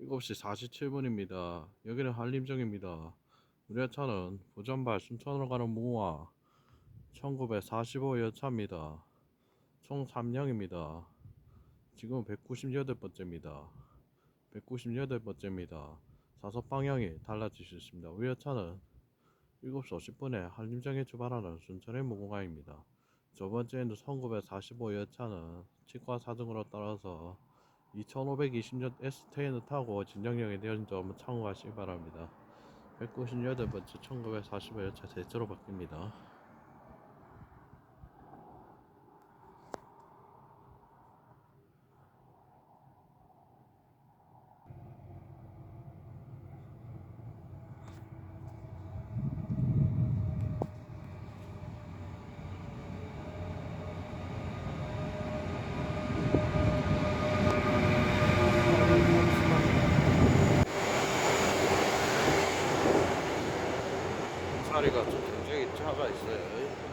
7시 47분입니다. 여기는 한림정입니다. 우리 차는 부전발 순천으로 가는 무궁화 1945 여차입니다. 총 3량입니다. 지금 198번째입니다. 198번째입니다. 사서 방향이 달라질 수 있습니다. 우리 차는 7시 50분에 한림정에 출발하는 순천의 무궁화입니다. 저번주에는 1945 여차는 치과 사정으로 따라서 2520년 S10을 타고 진정역에 내린 점 참고하시기 바랍니다. 198번째 1945열차 대체로 바뀝니다. 자리가 좀 굉장히 작아 있어요.